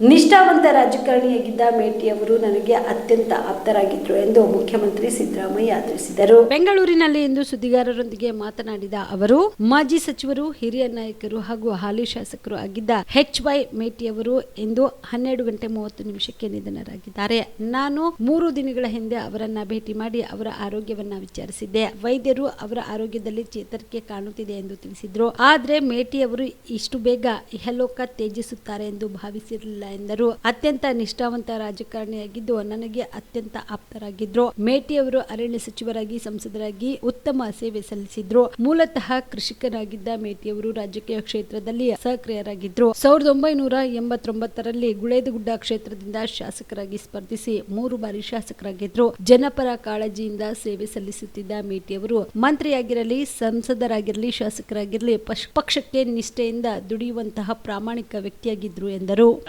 ನಿಷ್ಠಾವಂತ ರಾಜಕಾರಣಿಯಾಗಿದ್ದ ಮೇಟಿಯವರು ನನಗೆ ಅತ್ಯಂತ ಆಪ್ತರಾಗಿದ್ದರು ಎಂದು ಮುಖ್ಯಮಂತ್ರಿ ಸಿದ್ದರಾಮಯ್ಯ ತಿಳಿಸಿದರು ಬೆಂಗಳೂರಿನಲ್ಲಿ ಇಂದು ಸುದ್ದಿಗಾರರೊಂದಿಗೆ ಮಾತನಾಡಿದ ಅವರು, ಮಾಜಿ ಸಚಿವರು, ಹಿರಿಯ ನಾಯಕರು ಹಾಗೂ ಹಾಲಿ ಶಾಸಕರು ಆಗಿದ್ದ ಎಚ್ ವೈ ಮೇಟಿಯವರು ಇಂದು ಹನ್ನೆರಡು ಗಂಟೆ ಮೂವತ್ತು ನಿಮಿಷಕ್ಕೆ ನಿಧನರಾಗಿದ್ದಾರೆ. ನಾನು ಮೂರು ದಿನಗಳ ಹಿಂದೆ ಅವರನ್ನ ಭೇಟಿ ಮಾಡಿ ಅವರ ಆರೋಗ್ಯವನ್ನ ವಿಚಾರಿಸಿದ್ದೆ. ವೈದ್ಯರು ಅವರ ಆರೋಗ್ಯದಲ್ಲಿ ಚೇತರಿಕೆ ಕಾಣುತ್ತಿದೆ ಎಂದು ತಿಳಿಸಿದ್ರು. ಆದ್ರೆ ಮೇಟಿಯವರು ಇಷ್ಟು ಬೇಗ ಇಹಲೋಕ ತ್ಯಜಿಸುತ್ತಾರೆ ಎಂದು ಭಾವಿಸಿರಲಿಲ್ಲ. ಎಂದರು. ಅತ್ಯಂತ ನಿಷ್ಠಾವಂತ ರಾಜಕಾರಣಿಯಾಗಿದ್ದು ನನಗೆ ಅತ್ಯಂತ ಆಪ್ತರಾಗಿದ್ರು. ಮೇಟಿಯವರು ಅರಣ್ಯ ಸಚಿವರಾಗಿ, ಸಂಸದರಾಗಿ ಉತ್ತಮ ಸೇವೆ ಸಲ್ಲಿಸಿದ್ರು. ಮೂಲತಃ ಕೃಷಿಕರಾಗಿದ್ದ ಮೇಟಿಯವರು ರಾಜಕೀಯ ಕ್ಷೇತ್ರದಲ್ಲಿ ಸಕ್ರಿಯರಾಗಿದ್ರು. ಸಾವಿರದ ಒಂಬೈನೂರ ಎಂಬತ್ತೊಂಬತ್ತರಲ್ಲಿ ಗುಳೇದಗುಡ್ಡ ಕ್ಷೇತ್ರದಿಂದ ಶಾಸಕರಾಗಿ ಸ್ಪರ್ಧಿಸಿ ಮೂರು ಬಾರಿ ಶಾಸಕರಾಗಿದ್ರು. ಜನಪರ ಕಾಳಜಿಯಿಂದ ಸೇವೆ ಸಲ್ಲಿಸುತ್ತಿದ್ದ ಮೇಟಿಯವರು ಮಂತ್ರಿಯಾಗಿರಲಿ, ಸಂಸದರಾಗಿರಲಿ, ಶಾಸಕರಾಗಿರಲಿ ಪಕ್ಷಕ್ಕೆ ನಿಷ್ಠೆಯಿಂದ ದುಡಿಯುವಂತಹ ಪ್ರಾಮಾಣಿಕ ವ್ಯಕ್ತಿಯಾಗಿದ್ರು ಎಂದರು.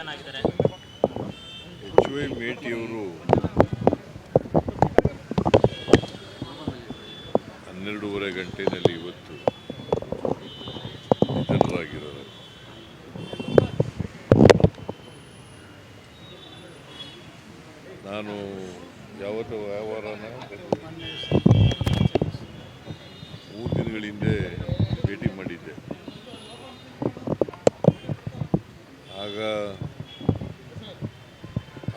ಎಚ್ ವೈ ಮೇಟಿಯವರು ಹನ್ನೆರಡೂವರೆ ಗಂಟೆನಲ್ಲಿ ಇವತ್ತು ನಿಧನರಾಗಿದ್ದಾರೆ. ನಾನು ಯಾವತ್ತು ವ್ಯವಹಾರನ ಮೂರು ದಿನಗಳ ಹಿಂದೆ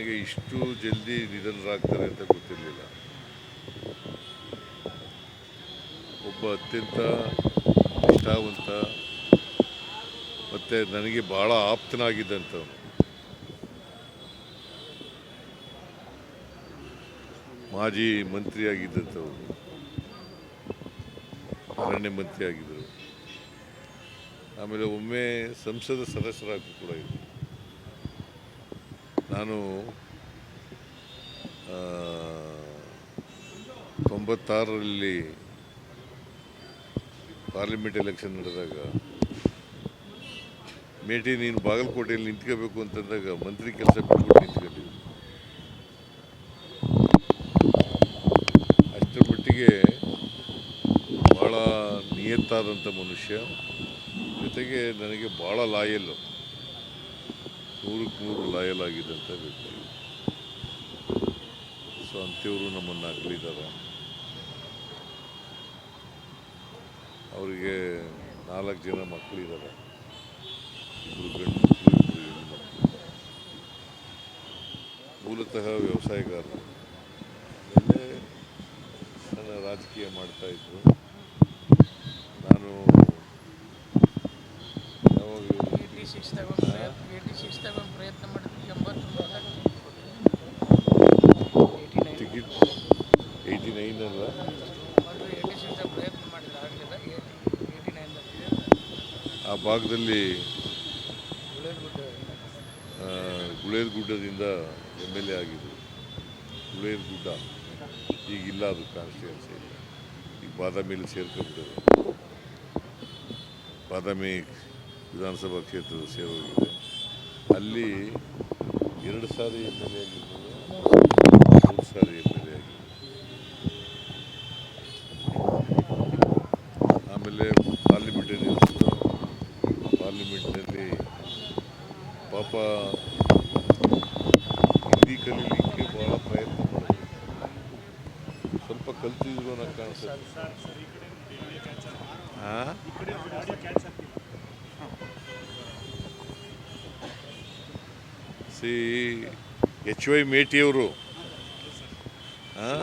ನನಗೆ ಇಷ್ಟು ಜಲ್ದಿ ನಿಧನರಾಗ್ತಾರೆ ಅಂತ ಗೊತ್ತಿರಲಿಲ್ಲ. ಒಬ್ಬ ಅತ್ಯಂತ ನಿಷ್ಠಾವಂತ ಮತ್ತು ನನಗೆ ಭಾಳ ಆಪ್ತನಾಗಿದ್ದಂಥವನು. ಮಾಜಿ ಮಂತ್ರಿಯಾಗಿದ್ದಂಥವ್ರು ಅರಣ್ಯ ಮಂತ್ರಿ ಆಗಿದ್ದರು ಆಮೇಲೆ ಒಮ್ಮೆ ಸಂಸದ ಸದಸ್ಯರಾಗಿ ಕೂಡ ಇದ್ದರು. ನಾನು ತೊಂಬತ್ತಾರರಲ್ಲಿ ಪಾರ್ಲಿಮೆಂಟ್ ಎಲೆಕ್ಷನ್ ನಡೆದಾಗ, ಮೇಟಿ ನೀನು ಬಾಗಲಕೋಟೆಯಲ್ಲಿ ನಿಂತ್ಕೋಬೇಕು ಅಂತಂದಾಗ ಮಂತ್ರಿ ಕೆಲಸ ಬಿಟ್ಬಿಟ್ಟು ನಿಂತ್ಕೊಂಡಿದ್ದೆ ಅಷ್ಟರ ಮಟ್ಟಿಗೆ ಭಾಳ ನಿಯತ್ತಾದಂಥ ಮನುಷ್ಯ. ಜೊತೆಗೆ ನನಗೆ ಭಾಳ ಲಾಯಲ್ಲು. ನೂರಕ್ಕೆ ನೂರು ಲಾಯಲ್ ಆಗಿದೆ ಅಂತ ಹೇಳ್ತೀವಿ. ಸೊ ಅಂಥವರು ನಮ್ಮನ್ನು ಅಗಲಿದ್ದಾರೆ ಅವರಿಗೆ ನಾಲ್ಕು ಜನ ಮಕ್ಕಳಿದ್ದಾರೆ ಇಬ್ಬರು ಗಂಡು ಮಕ್ಕಳು ಇಬ್ಬರು ಹೆಣ್ಣು ಮಕ್ಕಳು ಮೂಲತಃ ವ್ಯವಸಾಯಗಾರರು. ಆಮೇಲೆ ನನ್ನ ರಾಜಕೀಯ ಮಾಡ್ತಾಯಿದ್ರು ಆ ಭಾಗದಲ್ಲಿ ಗುಳೇರ್ ಗುಡ್ಡದಿಂದ ಎಂ ಎಲ್ ಎ ಆಗಿದ್ದರು ಗುಳೇದಗುಡ್ಡ ಈಗಿಲ್ಲ ಅದು ಕಾನ್ಸ್ಟಿಟ್ಯೂನ್ಸಿ ಈಗ ಬಾದಾಮಿಯಲ್ಲಿ ಸೇರ್ಕೊಂಡ್ಬಿಟ್ಟಿದೆ. ಬಾದಾಮಿ ವಿಧಾನಸಭಾ ಕ್ಷೇತ್ರದ ಸೇರೋಗಿದೆ ಅಲ್ಲಿ ಎರಡು ಸಾರಿ ಎಂ ಎಲ್ ಎ ಆಗಿರ್ಬೋದು ಮೂರು ಸಾರಿ ಎಂ ಎಲ್ ಎ ಆಗಿರ್ಬೋದು ಪಾರ್ಲಿಮೆಂಟಲ್ಲಿ ನಿಲ್ಲಿಸಿದ್ರು ಪಾರ್ಲಿಮೆಂಟ್ನಲ್ಲಿ ಪಾಪ ಹಿಂದಿ ಕಲೀಲಿಕ್ಕೆ ಭಾಳ ಪ್ರಯತ್ನ ಮಾಡಿದ್ರು ಸ್ವಲ್ಪ ಕಲ್ತಿದ್ರು ಅನ್ನೋ ಕಾಣಿಸುತ್ತೆ ಸಿ ಎಚ್ ವೈ ಮೇಟಿಯವರು. ಹಾಂ